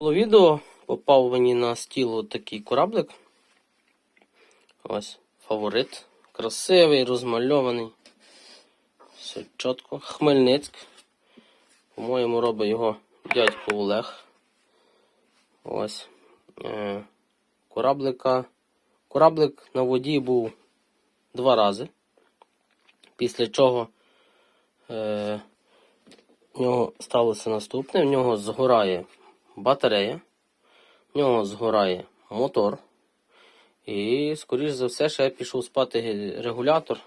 Було відео, попав мені на стіл такий кораблик. Ось, фаворит. Красивий, розмальований. Все чітко. Хмельницьк. По-моєму, робить його дядько Олег. Ось. Е, кораблика. Кораблик на воді був два рази. Після чого е, в нього сталося наступне. В нього згорає батарея, в нього згорає мотор. І, скоріш за все, ще пішов спати регулятор.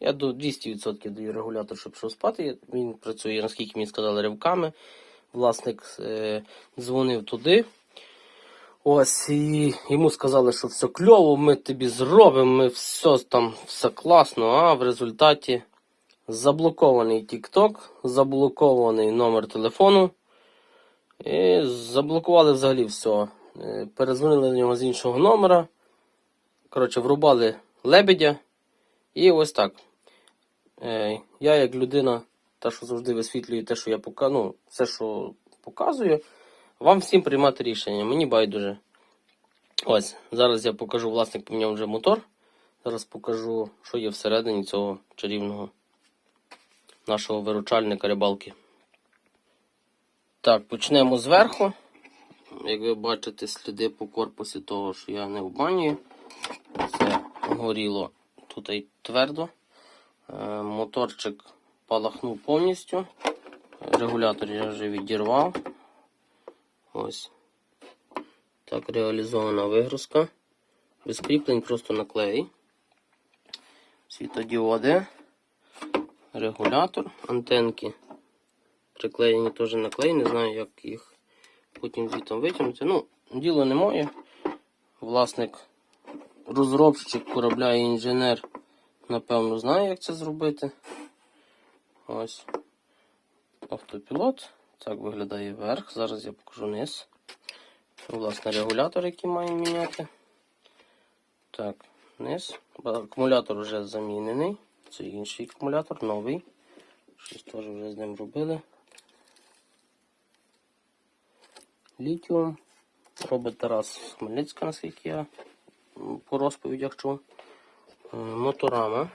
Я до 200% даю регулятор, щоб пішов спати. Він працює, наскільки мені сказали, ривками. Власник е, дзвонив туди. Ось, і йому сказали, що все кльово, ми тобі зробимо, ми все там, все класно, а в результаті заблокований TikTok, заблокований номер телефону. І заблокували взагалі все. Е, Перезвонили на нього з іншого номера. Коротше, врубали лебедя. І ось так. Е, Я, як людина, та, що завжди висвітлює те, що я пока... ну, все, що показую, вам всім приймати рішення. Мені байдуже. Ось, зараз я покажу, власник поміняв вже мотор. Зараз покажу, що є всередині цього чарівного нашого виручальника рибалки. Так, почнемо зверху. Як ви бачите, сліди по корпусі того, що я не обманюю. Це горіло тут і твердо. Е, Моторчик палахнув повністю. Регулятор я вже відірвав. Ось. Так реалізована вигрузка. Без кріплень просто наклеї. Світодіоди. Регулятор, антенки приклеєні теж наклеї, не знаю, як їх потім звітом витягнути. Ну, діло не моє. Власник, розробщик корабля і інженер, напевно, знає, як це зробити. Ось. Автопілот. Так виглядає верх. Зараз я покажу низ. Власне, регулятор, який має міняти. Так, низ. Акумулятор вже замінений. Це інший акумулятор, новий. Щось теж вже з ним робили. Літіум. Робить Тарас з Хмельницька, наскільки я по розповідях чув. Е, Моторама.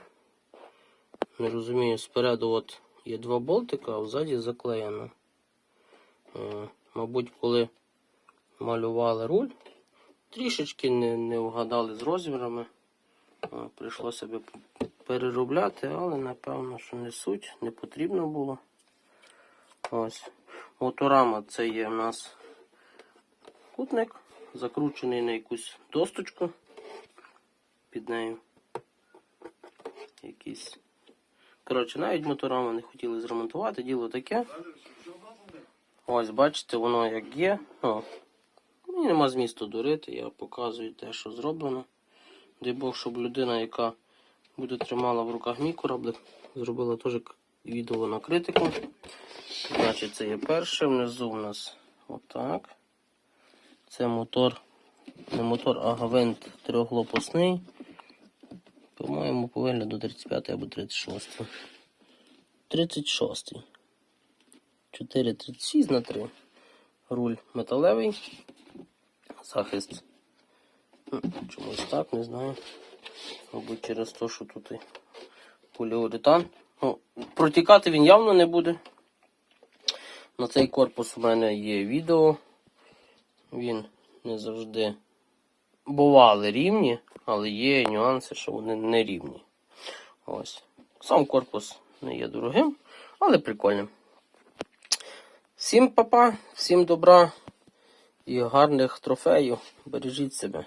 Не розумію, спереду от є два болтика, а ззаді заклеєно. Е, Мабуть, коли малювали руль, трішечки не, не вгадали з розмірами. Е, Прийшлося би переробляти, але напевно, що не суть, не потрібно було. Ось. Моторама це є в нас кутник, закручений на якусь досточку. Під нею якісь. Коротше, навіть моторами не хотіли зремонтувати, діло таке. Ось, бачите, воно як є. О, мені нема змісту дурити, я показую те, що зроблено. Дай Бог, щоб людина, яка буде тримала в руках мій кораблик, зробила теж відео на критику. Значить, це є перше. Внизу у нас отак. Це мотор, не мотор, а гавент трьохлопасний. По-моєму, по вигляду 35 або 36. 36. 4,36 на 3. Руль металевий. Захист. Чомусь так, не знаю. Мабуть, через те, що тут і поліуретан. Ну, протікати він явно не буде. На цей корпус у мене є відео. Він не завжди бували рівні, але є нюанси, що вони не рівні. Ось. Сам корпус не є дорогим, але прикольним. Всім папа, всім добра і гарних трофеїв. Бережіть себе.